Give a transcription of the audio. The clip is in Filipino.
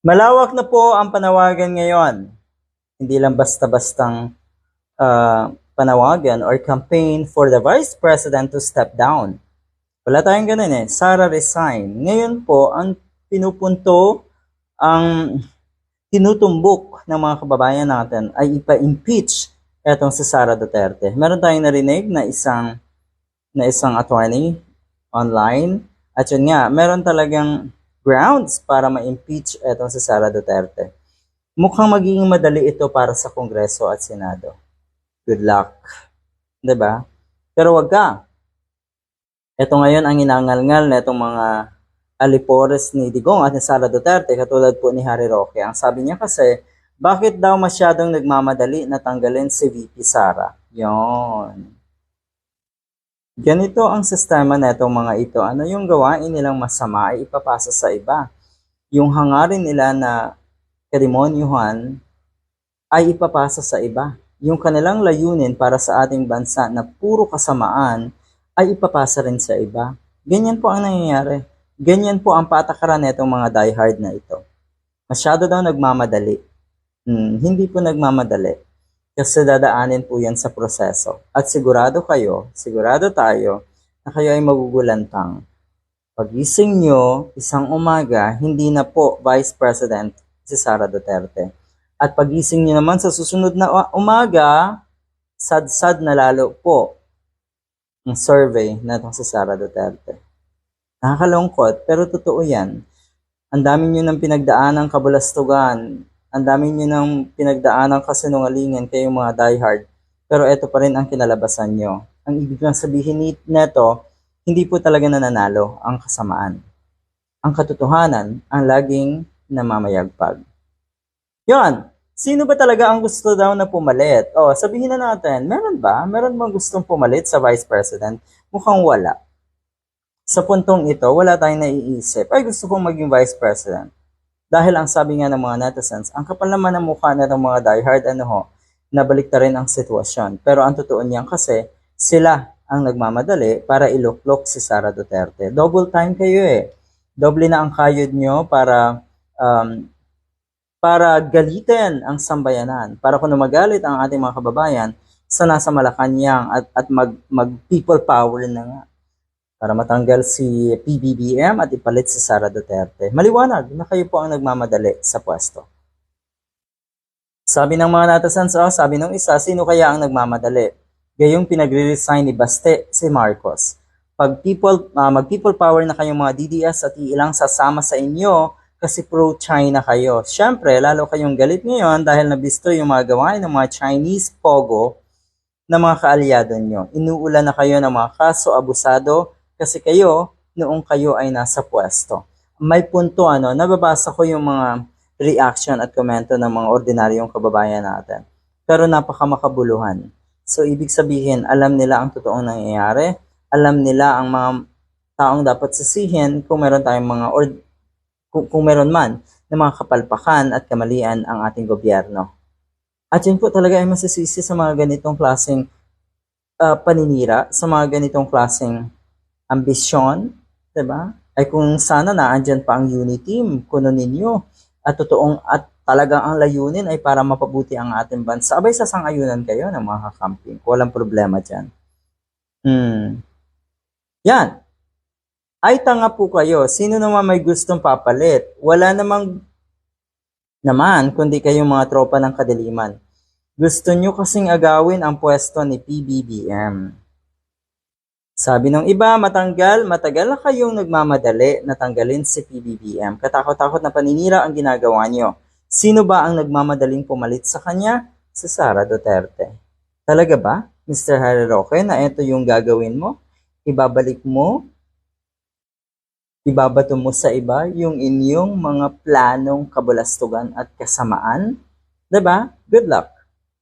Malawak na po ang panawagan ngayon. Hindi lang basta-bastang ah, panawagan or campaign for the Vice President to step down. Wala tayong ganun eh. Sara resign. Ngayon po, ang pinupunto, ang tinutumbok ng mga kababayan natin ay ipa-impeach etong si Sara Duterte. Meron tayong narinig na isang na isang attorney online at yun nga, meron talagang grounds para ma-impeach etong si Sara Duterte. Mukhang magiging madali ito para sa Kongreso at Senado. Good luck. ba? Pero wag ka. Ito ngayon ang inangalngal na itong mga alipores ni Digong at ni Sara Duterte katulad po ni Harry Roque. Ang sabi niya kasi, bakit daw masyadong nagmamadali na tanggalin si VP Sara? Yon. Ganito ang sistema na itong mga ito. Ano yung gawain nilang masama ay ipapasa sa iba. Yung hangarin nila na kademonyuhan ay ipapasa sa iba. Yung kanilang layunin para sa ating bansa na puro kasamaan ay ipapasa rin sa iba. Ganyan po ang nangyayari. Ganyan po ang patakaran nitong mga diehard na ito. Masyado daw nagmamadali. Hmm, hindi po nagmamadali. Kasi dadaanin po yan sa proseso. At sigurado kayo, sigurado tayo, na kayo ay magugulantang. Pagising nyo, isang umaga, hindi na po Vice President si Sara Duterte. At pagising nyo naman sa susunod na umaga, sad-sad na lalo po ang survey na itong si Sara Duterte. Nakakalungkot, pero totoo yan. Ang dami nyo ng pinagdaan ng kabulastugan, ang dami nyo ng pinagdaan ng kasinungalingan kayong mga diehard, pero ito pa rin ang kinalabasan nyo. Ang ibig lang sabihin ni- neto, hindi po talaga nananalo ang kasamaan. Ang katotohanan ang laging namamayagpag. Yon, sino ba talaga ang gusto daw na pumalit? O, sabihin na natin, meron ba? Meron bang gustong pumalit sa Vice President? Mukhang wala. Sa puntong ito, wala tayong naiisip, ay gusto kong maging Vice President. Dahil ang sabi nga ng mga netizens, ang kapal naman ng mukha na ng mga diehard, ano ho, nabalik na rin ang sitwasyon. Pero ang totoo niyan kasi, sila ang nagmamadali para iluklok si Sara Duterte. Double time kayo eh. Doble na ang kayod nyo para um, para galitin ang sambayanan. Para kung magalit ang ating mga kababayan sa nasa Malacanang at, at mag, mag people power na nga para matanggal si PBBM at ipalit si Sara Duterte. Maliwanag na kayo po ang nagmamadali sa pwesto. Sabi ng mga netizens, oh, sabi ng isa, sino kaya ang nagmamadali? Gayong pinagre-resign ni Baste si Marcos. Pag people, ah, mag-people power na kayong mga DDS at iilang sasama sa inyo kasi pro-China kayo. Siyempre, lalo kayong galit ngayon dahil nabisto yung mga gawain ng mga Chinese pogo na mga kaalyado nyo. Inuulan na kayo ng mga kaso abusado kasi kayo, noong kayo ay nasa pwesto. May punto, ano, nababasa ko yung mga reaction at komento ng mga ordinaryong kababayan natin. Pero napakamakabuluhan. So, ibig sabihin, alam nila ang totoong nangyayari, alam nila ang mga taong dapat sisihin kung meron tayong mga, or kung, kung meron man, ng mga kapalpakan at kamalian ang ating gobyerno. At yun po talaga ay masisisi sa mga ganitong klaseng ah, paninira, sa mga ganitong klaseng ambisyon, 'di ba? Ay kung sana naandyan pa ang unity team, kuno ninyo, at totoong at talagang ang layunin ay para mapabuti ang ating bansa. Abay, sasang-ayunan kayo ng mga kakamping. Walang problema dyan. Hmm. Yan. Ay tanga po kayo. Sino naman may gustong papalit? Wala namang naman, kundi kayong mga tropa ng kadiliman. Gusto nyo kasing agawin ang pwesto ni PBBM. Sabi ng iba, matanggal, matagal na kayong nagmamadali na tanggalin si PBBM. Katakot-takot na paninira ang ginagawa nyo. Sino ba ang nagmamadaling pumalit sa kanya? Si Sara Duterte. Talaga ba, Mr. Harry Roque, na ito yung gagawin mo? Ibabalik mo? Ibabato mo sa iba yung inyong mga planong kabulastugan at kasamaan? 'Di ba? Good luck!